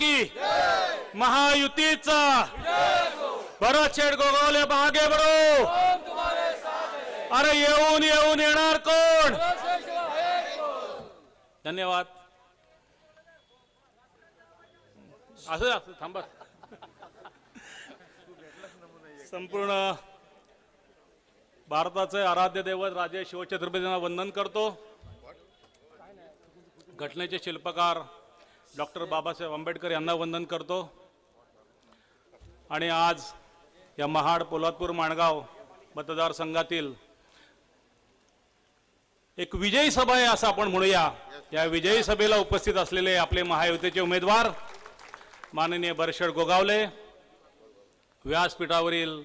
की महायुतीचा. भरत शेठ गोगावले मागे बरो अरे येऊन येऊन येणार कोण? धन्यवाद. असं असं थांबा. संपूर्ण भारताचे आराध्य दैवत राजे शिवछत्रपतींना वंदन करतो. घटनेचे शिल्पकार डॉक्टर बाबासाहेब आंबेडकर यांना वंदन करतो. आणि आज या महाड पोलादपूर माणगाव मतदारसंघातील एक विजयी सभा आहे असं आपण म्हणूया. या विजयी सभेला उपस्थित असलेले आपले महायुतीचे उमेदवार माननीय बरशड गोगावले व्यासपीठावरील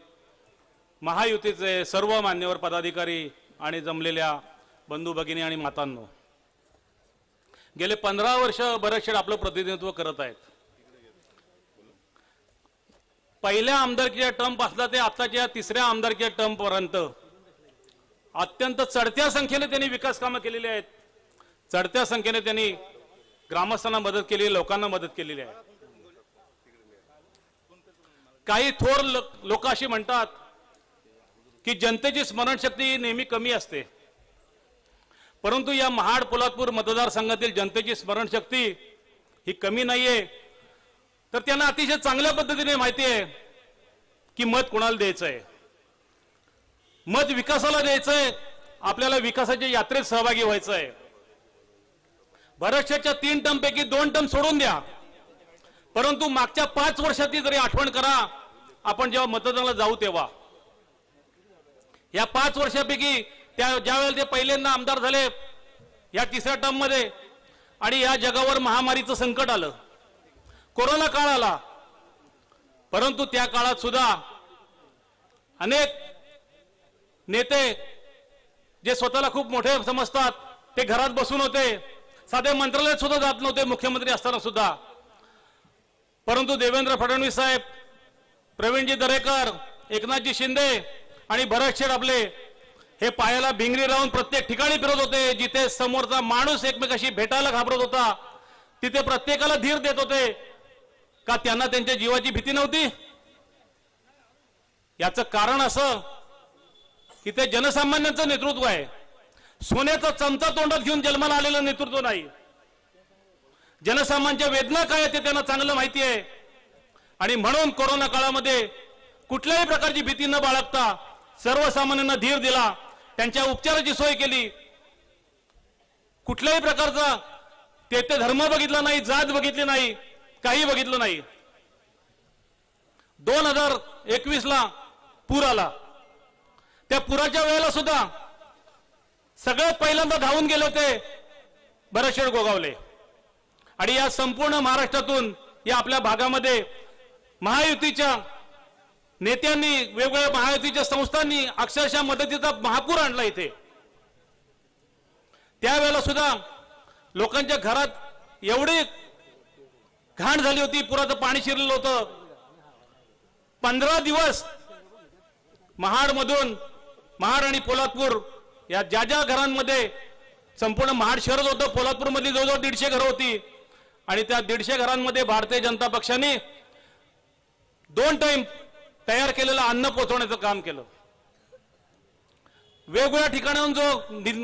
महायुतीचे सर्व मान्यवर पदाधिकारी आणि जमलेल्या बंधू भगिनी आणि मातांनो. गेले पंधरा वर्ष बरेचशे आपलं प्रतिनिधित्व करत आहेत. पहिल्या आमदारकीच्या टर्म पासला ते आताच्या तिसऱ्या आमदारकीच्या टर्म पर्यंत अत्यंत चढत्या संख्येने त्यांनी विकास कामं केलेली आहेत. चढत्या संख्येने त्यांनी ग्रामस्थांना मदत केली लोकांना मदत केलेली आहे. काही थोर लोक अशी म्हणतात की जनतेची स्मरणशक्ती नेहमी कमी असते. परंतु या महाड पोलादपूर मतदारसंघातील जनतेची स्मरणशक्ती ही कमी नाहीये. तर त्यांना अतिशय चांगल्या पद्धतीने माहिती आहे की मत कोणाला द्यायचं आहे मत विकासाला द्यायचंय आपल्याला विकासाच्या यात्रेत सहभागी व्हायचं आहे बऱ्याचशाच्या तीन टर्मपैकी दोन टर्म सोडून द्या. परंतु मागच्या पाच वर्षाची जरी आठवण करा आपण जेव्हा मतदानाला जाऊ तेव्हा. या पाच वर्षापैकी त्या ज्यावेळेला ते पहिल्यांदा आमदार झाले या तिसऱ्या टर्ममध्ये आणि या जगावर महामारीचं संकट आलं. कोरोना काळ आला. परंतु त्या काळात सुद्धा अनेक नेते जे स्वतःला खूप मोठे समजतात ते घरात बसून होते. साधे मंत्रालयात सुद्धा जात नव्हते मुख्यमंत्री असताना सुद्धा. परंतु देवेंद्र फडणवीस साहेब प्रवीणजी दरेकर एकनाथजी शिंदे आणि भरत शेठ आपले हे पायाला भिंगरी लावून प्रत्येक ठिकाणी फिरत होते जिथे समोरचा माणूस एकमेकाशी भेटायला घाबरत होता तिथे प्रत्येकाला धीर देत होते. का त्यांना त्यांच्या जीवाची भीती नव्हती? याचं कारण असं की ते जनसामान्यांचं नेतृत्व आहे. सोन्याचा चमचा तोंडात घेऊन जन्माला आलेलं नेतृत्व नाही. जनसामान्यांच्या वेदना काय आहे ते त्यांना चांगलं माहिती आहे. आणि म्हणून कोरोना काळामध्ये कुठल्याही प्रकारची भीती न बाळगता सर्वसामान्यांना धीर दिला. त्यांच्या उपचाराची सोय केली. कुठल्याही प्रकारचा ते ते धर्म बघितला नाही जात बघितली नाही काही बघितलं नाही. दोन हजार एकवीस ला पूर आला. त्या पुराच्या वेळेला सुद्धा सगळ्यात पहिल्यांदा धावून गेले होते बरेचशे गोगावले. आणि या संपूर्ण महाराष्ट्रातून या आपल्या भागामध्ये महायुतीच्या नेत्यांनी वेगवेगळ्या महायुतीच्या संस्थांनी अक्षरशः मदतीचा महापूर आणला इथे. त्यावेळेला सुद्धा लोकांच्या घरात एवढी घाण झाली होती पुराचं पाणी शिरलेलं होतं. पंधरा दिवस महाडमधून महाड आणि पोलादपूर या ज्या ज्या घरांमध्ये संपूर्ण महाड शहरच होतं पोलादपूरमधली जवळजवळ दीडशे घरं होती. आणि त्या दीडशे घरांमध्ये भारतीय जनता पक्षाने दोन टाइम तयार केलेलं अन्न पोचवण्याचं काम केलं. वेगवेगळ्या ठिकाणाहून जो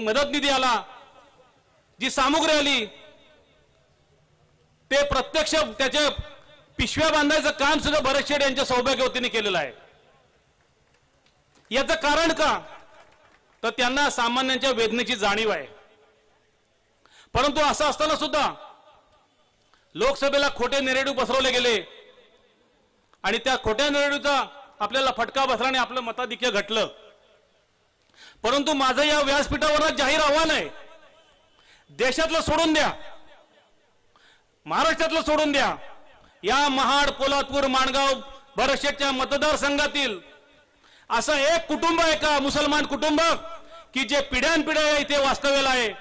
मदत निधी आला जी सामुग्री आली ते प्रत्यक्ष त्याचे पिशव्या बांधायचं काम सुद्धा भरत शेठ यांच्या सौभाग्यवतीने केलेलं आहे. याचं कारण का? तर त्यांना सामान्यांच्या वेदनेची जाणीव आहे. परंतु असं असताना सुद्धा लोकसभेला खोटे नेरेडू पसरवले गेले आणि त्या खोट्या नेरेडूचा आपल्याला फटका बसला आणि आपलं मताधिक्य घटलं. परंतु माझं या व्यासपीठावर जाहीर आव्हान आहे. देशातलं सोडून द्या. महाराष्ट्रातलं सोडून द्या. या महाड पोलादपूर माणगाव भरशेटच्या मतदारसंघातील असं एक कुटुंब आहे का मुसलमान कुटुंब की जे पिढ्यानपिढ्या इथे वास्तव्याला आहे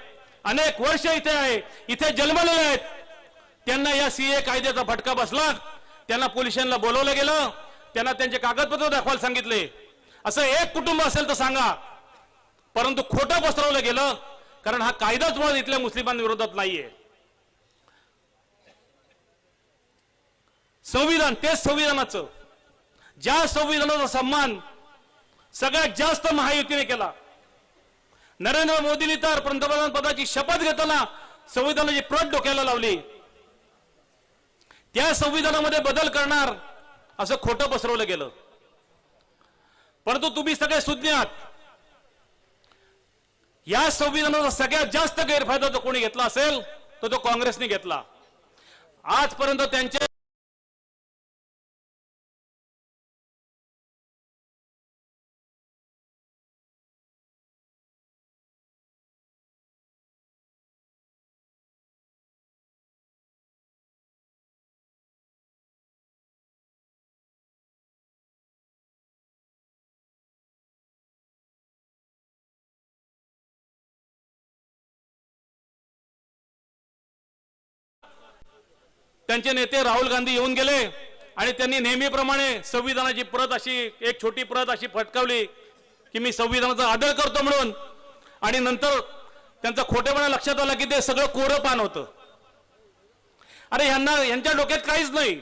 अनेक वर्ष इथे आहे इथे जन्मलेले आहेत. त्यांना या सीए कायद्याचा फटका बसला. त्यांना पोलिसांना बोलवलं गेलं. त्यांना त्यांचे कागदपत्र दाखवायला सांगितले. असं एक कुटुंब असेल तर सांगा. परंतु खोटं पसरवलं गेलं कारण हा कायदाच मुळात इथल्या मुस्लिमांविरोधात नाहीये. संविधान तेच संविधानाचं. ज्या संविधानाचा सन्मान सगळ्यात जास्त महायुतीने केला. नरेंद्र मोदींनी तर पंतप्रधान पदाची शपथ घेताना संविधानाची प्रत डोक्याला लावली. त्या संविधानामध्ये बदल करणार असं खोटं पसरवलं गेलं. परंतु तुम्ही सगळे सुज्ञ आहात या संविधानाचा सगळ्यात जास्त गैरफायदा जो कोणी घेतला असेल तर तो काँग्रेसने घेतला. आजपर्यंत त्यांचे त्यांचे नेते राहुल गांधी येऊन गेले आणि त्यांनी नेहमीप्रमाणे संविधानाची प्रत अशी एक छोटी प्रत अशी फटकावली की मी संविधानाचा आदर करतो म्हणून. आणि नंतर त्यांचा खोटेपणा लक्षात आला की ते सगळं कोरं पान होतं. अरे ह्यांना यांच्या डोक्यात काहीच नाही.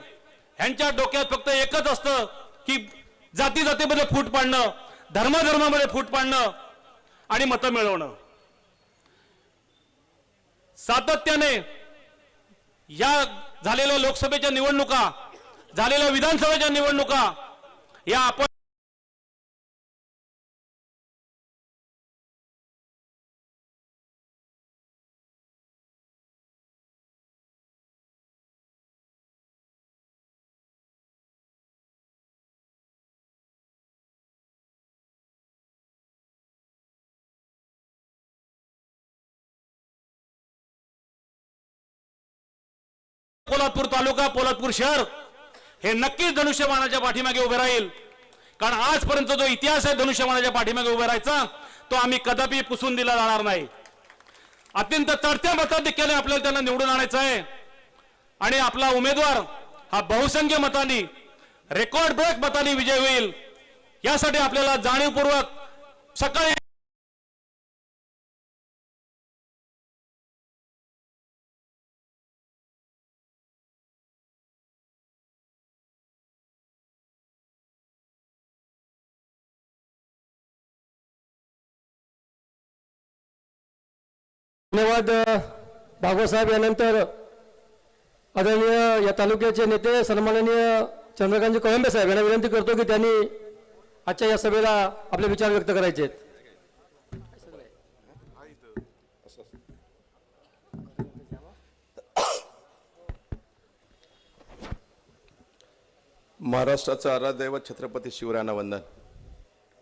ह्यांच्या डोक्यात फक्त एकच असतं की जाती जातीमध्ये फूट पाडणं धर्माधर्मामध्ये फूट पाडणं आणि मतं मिळवणं. सातत्याने या झालेल्या लोकसभेच्या निवडणुका झालेल्या विधानसभेच्या निवडणुका या आपण पोलादपूर तालुका पोलादपूर शहर हे नक्कीच धनुष्यबाणाच्या पाठीमागे उभे राहील. कारण आजपर्यंत जो इतिहास आहे धनुष्यबाणाच्या पाठीमागे उभे राहायचा तो आम्ही कदापि पुसून दिला जाणार नाही. अत्यंत चढत्या मताधिक्याने आपल्याला त्यांना निवडून आणायचं आहे. आणि आपला उमेदवार हा बहुसंख्य मतांनी रेकॉर्ड ब्रेक मतांनी विजय होईल. यासाठी आपल्याला जाणीवपूर्वक सकाळी धन्यवाद भागवतसाहेब यानंतर आदरणीय या तालुक्याचे नेते सन्माननीय चंद्रकांतजी कळंबे साहेब यांना विनंती करतो की त्यांनी आजच्या या सभेला आपले विचार व्यक्त करायचे आहेत महाराष्ट्राचं आराध्य छत्रपती शिवरायांना वंदन.